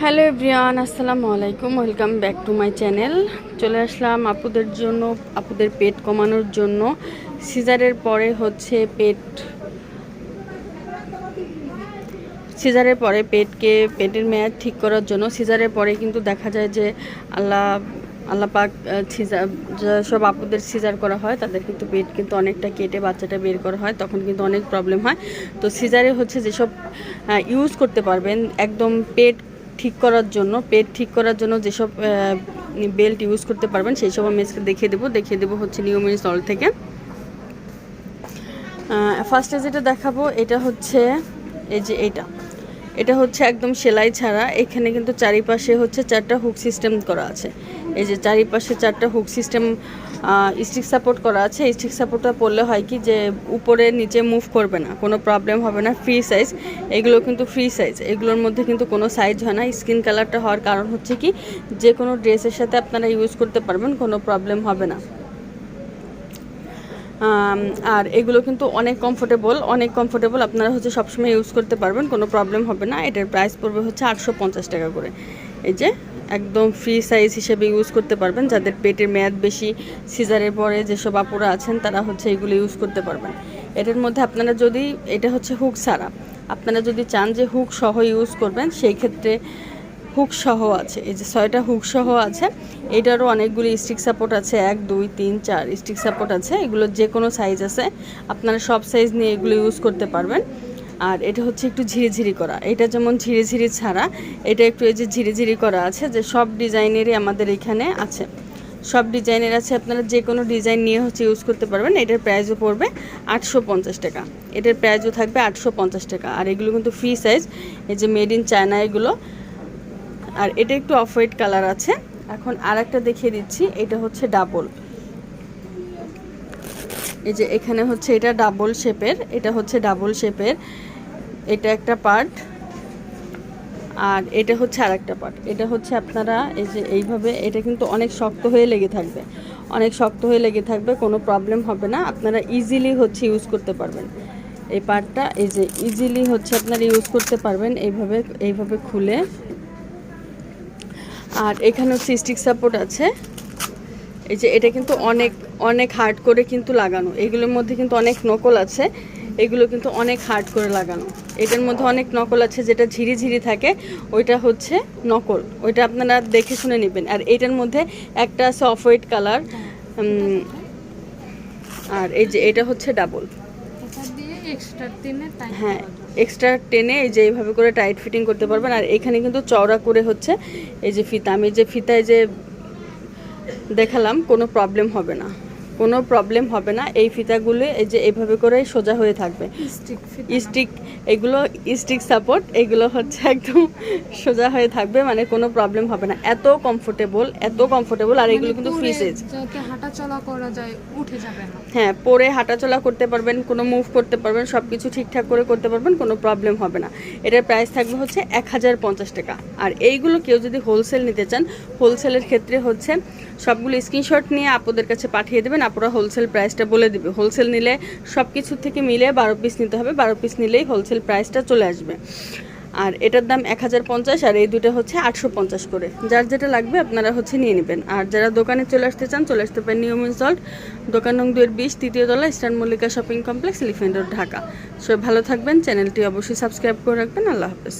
Hello everyone, আসসালামু আলাইকুম, welcome back to my channel. চলে আসলাম আপুদের জন্য, আপুদের পেট কমানোর জন্য। সিজারের পরে হচ্ছে পেট, সিজারের পরে পেটকে, পেটের মেয়াদ ঠিক করার জন্য। সিজারের পরে কিন্তু দেখা যায় যে আল্লাহ আল্লাহ পাক সিজার সব আপুদের সিজার করা হয়, তাদের কিন্তু পেট কিন্তু অনেকটা কেটে বাচ্চাটা বের করা হয়, তখন কিন্তু অনেক প্রবলেম হয়। তো সিজারে হচ্ছে যেসব ইউজ করতে পারবেন, একদম পেট ঠিক করার জন্য, পেট ঠিক করার জন্য যেসব বেল্ট ইউজ করতে পারবেন, সেই সব আমি আজকে দেখিয়ে দেবো। দেখিয়ে দেবো হচ্ছে নিউমিনি সল থেকে। ফার্স্টে যেটা দেখাবো, এটা হচ্ছে, এই যে এটা। এটা হচ্ছে একদম সেলাই ছাড়া। এখানে কিন্তু চারিপাশে হচ্ছে চারটা হুক সিস্টেম করা আছে। এই যে চারিপাশে চারটা হুক সিস্টেম স্টিক সাপোর্ট করা আছে। স্টিক সাপোর্টটা পড়লে হয় কি যে উপরে নিচে মুভ করবে না, কোনো প্রবলেম হবে না ফ্রি সাইজ এগুলো কিন্তু ফ্রি সাইজ এগুলোর মধ্যে কিন্তু কোনো সাইজ হয় না। স্কিন কালারটা হওয়ার কারণ হচ্ছে কি, যে কোনো ড্রেসের সাথে আপনারা ইউজ করতে পারবেন, কোনো প্রবলেম হবে না। আর এগুলো কিন্তু অনেক কমফোর্টেবল অনেক কমফোর্টেবল আপনারা হচ্ছে সবসময় ইউজ করতে পারবেন, কোনো প্রবলেম হবে না। এটার প্রাইস পড়বে হচ্ছে আটশো পঞ্চাশ টাকা করে। এই যে একদম ফ্রি সাইজ হিসেবে ইউজ করতে পারবেন। যাদের পেটের মেয়াদ বেশি সিজারের পরে যেসব আপুরা আছেন, তারা হচ্ছে এগুলো ইউজ করতে পারবেন। এটার মধ্যে আপনারা যদি, এটা হচ্ছে হুক ছাড়া। আপনারা যদি চান যে হুক সহ ইউজ করবেন, সেই ক্ষেত্রে হুক সহ আছে। এই যে ছয়টা হুক সহ আছে, এটারও অনেকগুলি স্টিক সাপোর্ট আছে। এক, দুই, তিন, চার স্টিক সাপোর্ট আছে। এগুলো যে কোনো সাইজ আছে, আপনারা সব সাইজ নিয়ে এগুলো ইউজ করতে পারবেন। আর এটা হচ্ছে একটু ঝিরিঝিরি করা। এটা যেমন ঝিরিঝিরি ছাড়া, এটা একটু এই যে ঝিরিঝিরি করা আছে যে সব ডিজাইনেরই আমাদের এখানে আছে। সব ডিজাইনের আছে, আপনারা যে কোনো ডিজাইন নিয়ে হচ্ছে ইউজ করতে পারবেন, এটার প্রাইসও পড়বে আটশো পঞ্চাশ টাকা। এটার প্রাইসও থাকবে আটশো পঞ্চাশ টাকা। আর এগুলো কিন্তু ফ্রি সাইজ এই যে মেড ইন চায়না এগুলো। আর এটা একটু অফ হোয়াইট কালার আছে। এখন আর একটা দেখিয়ে দিচ্ছি, এটা হচ্ছে ডাবল এই যে এখানে হচ্ছে এটা ডাবল শেপের এটা হচ্ছে ডাবল শেপের এটা একটা পার্ট আর এটা হচ্ছে আর একটা পার্ট এটা হচ্ছে আপনারা এই যে এইভাবে, এটা কিন্তু অনেক শক্ত হয়ে লেগে থাকবে। অনেক শক্ত হয়ে লেগে থাকবে, কোনো প্রবলেম হবে না। আপনারা ইজিলি হচ্ছে ইউজ করতে পারবেন। এই পার্টটা এই যে ইজিলি হচ্ছে আপনারা ইউজ করতে পারবেন এইভাবে এইভাবে খুলে। আর এখানে হচ্ছে স্টিক সাপোর্ট আছে। এই যে এটা কিন্তু অনেক অনেক হার্ড করে কিন্তু লাগানো। এগুলোর মধ্যে কিন্তু অনেক নকল আছে। এগুলো কিন্তু অনেক হার্ড করে লাগানো। এটার মধ্যে অনেক নকল আছে যেটা ঝিরি ঝিরি থাকে ওইটা হচ্ছে নকল। ওইটা আপনারা দেখে শুনে নেবেন। আর এটার মধ্যে একটা আছে অফ হোয়াইট কালার আর এই যে এটা হচ্ছে ডাবল হ্যাঁ এক্সট্রা টেনে এই যে এইভাবে করে টাইট ফিটিং করতে পারবেন। আর এখানে কিন্তু চওড়া করে হচ্ছে এই যে ফিতা। আমি যে ফিতায় যে দেখালাম কোনো প্রবলেম হবে না। কোনো প্রবলেম হবে না। এই ফিতাগুলো এই যে এইভাবে করে সোজা হয়ে থাকবে। স্টিক এগুলো স্টিক সাপোর্ট এগুলো হচ্ছে একদম সোজা হয়ে থাকবে মানে কোনো প্রবলেম হবে না। এত কমফোর্টেবল এত কমফোর্টেবল আর এগুলো কিন্তু ফ্রি সাইজ হাঁটা চলা করা যায় উঠে যাবে না। হ্যাঁ পরে হাঁটাচলা করতে পারবেন কোনো মুভ করতে পারবেন সব কিছু ঠিকঠাক করে করতে পারবেন কোনো প্রবলেম হবে না। এটার প্রাইস থাকবে হচ্ছে এক হাজার পঞ্চাশ টাকা। আর এইগুলো কেউ যদি হোলসেল নিতে চান হোলসেলের ক্ষেত্রে হচ্ছে সবগুলো স্ক্রিনশট নিয়ে আপনাদের কাছে পাঠিয়ে দেবেন। আপুরা হোলসেল প্রাইসটা বলে দিবে। হোলসেল নিলে সব কিছুর থেকে মিলে বারো পিস নিতে হবে। বারো পিস নিলেই হোলসেল প্রাইসটা চলে আসবে। আর এটার দাম এক হাজার পঞ্চাশ, আর এই দুটো হচ্ছে আটশো পঞ্চাশ করে। যার যেটা লাগবে আপনারা হচ্ছে নিয়ে নেবেন। আর যারা দোকানে চলে আসতে চান, চলে আসতে পারেন নিয়ম ইনসল্ট দোকান নং দুয়ের বিশ, তৃতীয় তলা, eastern Mallika shopping complex elephant Dhaka. সবাই ভালো থাকবেন। চ্যানেলটি অবশ্যই সাবস্ক্রাইব করে রাখবেন। আল্লাহ হাফেজ।